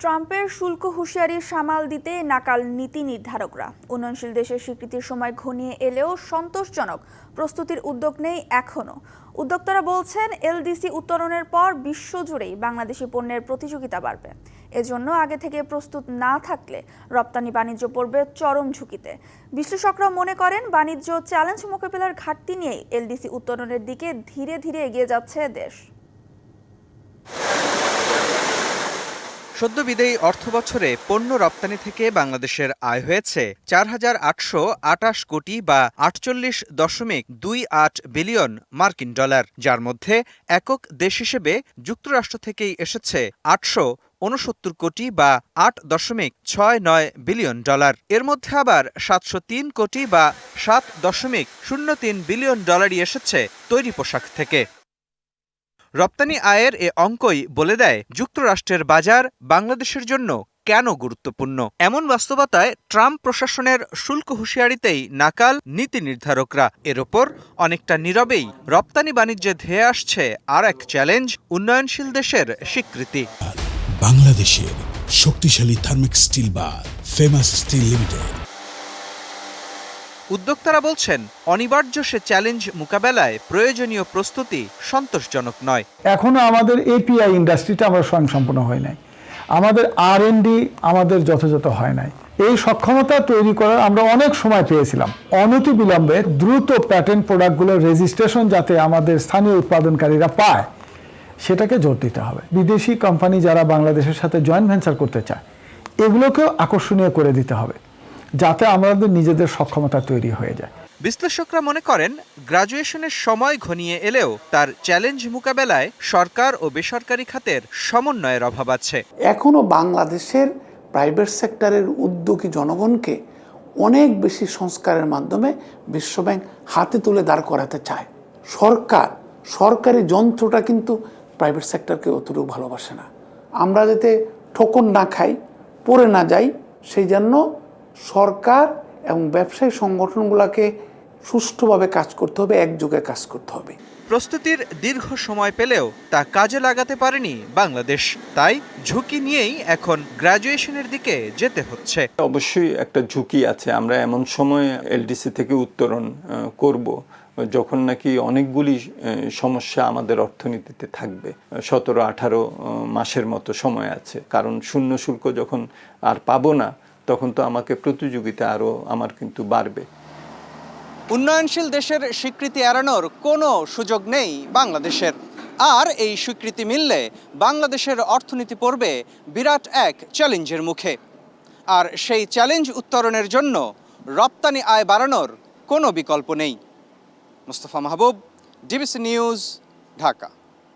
ট্রাম্পের শুল্ক হুঁশিয়ারি সামাল দিতে নাকাল নীতি নির্ধারকরা। উন্নয়নশীল দেশের স্বীকৃতির সময় ঘনিয়ে এলেও সন্তোষজনক প্রস্তুতির উদ্যোগ নেই এখনও উদ্যোক্তারা বলছেন, এলডিসি উত্তরণের পর বিশ্বজুড়েই বাংলাদেশি পণ্যের প্রতিযোগিতা বাড়বে। এজন্য আগে থেকে প্রস্তুত না থাকলে রপ্তানি বাণিজ্য পড়বে চরম ঝুঁকিতে। বিশ্লেষকরা মনে করেন, বাণিজ্য চ্যালেঞ্জ মোকাবেলার ঘাটতি নিয়েই এলডিসি উত্তরণের দিকে ধীরে ধীরে এগিয়ে যাচ্ছে দেশ। সদ্য বিদায়ী অর্থ বছরে পণ্য রপ্তানি থেকে বাংলাদেশের আয় হয়েছে চার হাজার আটশো আটাশ কোটি বা আটচল্লিশ দশমিক দুই আট বিলিয়ন মার্কিন ডলার, যার মধ্যে একক দেশ হিসেবে যুক্তরাষ্ট্র থেকেই এসেছে আটশো ঊনসত্তর কোটি বা আট দশমিক ছয় নয় বিলিয়ন ডলার। এর মধ্যে আবার সাতশো তিন কোটি বা সাত দশমিক শূন্য তিন বিলিয়ন ডলারই এসেছে তৈরি পোশাক থেকে। রপ্তানি আয়ের এ অঙ্কই বলে দেয়, যুক্তরাষ্ট্রের বাজার বাংলাদেশের জন্য কেন গুরুত্বপূর্ণ? এমন বাস্তবতায় ট্রাম্প প্রশাসনের শুল্ক হুঁশিয়ারিতেই নাকাল নীতি নির্ধারকরা। এর ওপর অনেকটা নীরবেই রপ্তানি বাণিজ্যে ধেয়ে আসছে আর এক চ্যালেঞ্জ উন্নয়নশীল দেশের স্বীকৃতি। বাংলাদেশের শক্তিশালী থার্মিক স্টিল বা ফেমাস স্টিল লিমিটেড। উদ্যোক্তারা বলছেন, অনিবার্য সে চ্যালেঞ্জ মোকাবেলায় প্রয়োজনীয় প্রস্তুতি সন্তোষজনক নয়। এখনও আমাদের এপিআই ইন্ডাস্ট্রিটা আমরা স্বয়ংসম্পূর্ণ হয় নাই। আমাদের আর আমাদের যথাযথ হয় নাই। এই সক্ষমতা তৈরি করার আমরা অনেক সময় পেয়েছিলাম। অনতি বিলম্বে দ্রুত প্যাটেন্ট প্রোডাক্টগুলোর রেজিস্ট্রেশন যাতে আমাদের স্থানীয় উৎপাদনকারীরা পায়, সেটাকে জোর দিতে হবে। বিদেশি কোম্পানি যারা বাংলাদেশের সাথে জয়েন্ট ভেঞ্চার করতে চায়, এগুলোকেও আকর্ষণীয় করে দিতে হবে। যাতে আমাদের নিজেদের সক্ষমতা তৈরি হয়ে যায়। বিশ্লেষকরা মনে করেন গ্রাজুয়েশনের সময় ঘনিয়ে এলেও তার চ্যালেঞ্জ মোকাবেলায় সরকার ও বেসরকারি খাতের সমন্বয়ের অভাব আছে। এখনও বাংলাদেশের প্রাইভেট সেক্টরের উদ্যোগী জনগণকে অনেক বেশি সংস্কারের মাধ্যমে বিশ্বব্যাংক হাতে তুলে দাঁড় করাতে চায়। সরকার সরকারি যন্ত্রটা কিন্তু প্রাইভেট সেক্টরকে অতটুকু ভালোবাসে না। আমরা যাতে ঠোকন না খাই পড়ে না যাই সেই জন্য সরকার এবং ব্যবসায়ী সংগঠনগুলোকে সুষ্ঠুভাবে কাজ করতে হবে একযোগে কাজ করতে হবে। প্রস্তুতির দীর্ঘ সময় পেলেও তা কাজে লাগাতে পারেনি বাংলাদেশ। তাই ঝুঁকি নিয়েই এখন গ্রাজুয়েশনের দিকে যেতে হচ্ছে। অবশ্যই একটা ঝুঁকি আছে। আমরা এমন সময় এলডিসি থেকে উত্তরণ করব যখন নাকি অনেকগুলি সমস্যা আমাদের অর্থনীতিতে থাকবে। সতেরো আঠারো মাসের মতো সময় আছে। কারণ শূন্য শুল্ক যখন আর পাবো না তখন তো আমাকে প্রতিযোগিতা আরও আমার কিন্তু বাড়বে। উন্নয়নশীল দেশের স্বীকৃতি এড়ানোর কোনো সুযোগ নেই বাংলাদেশের। আর এই স্বীকৃতি মিললে বাংলাদেশের অর্থনীতি পড়বে বিরাট এক চ্যালেঞ্জের মুখে। আর সেই চ্যালেঞ্জ উত্তরণের জন্য রপ্তানি আয় বাড়ানোর কোনো বিকল্প নেই। Mustafa Mahbub, DBC news, Dhaka.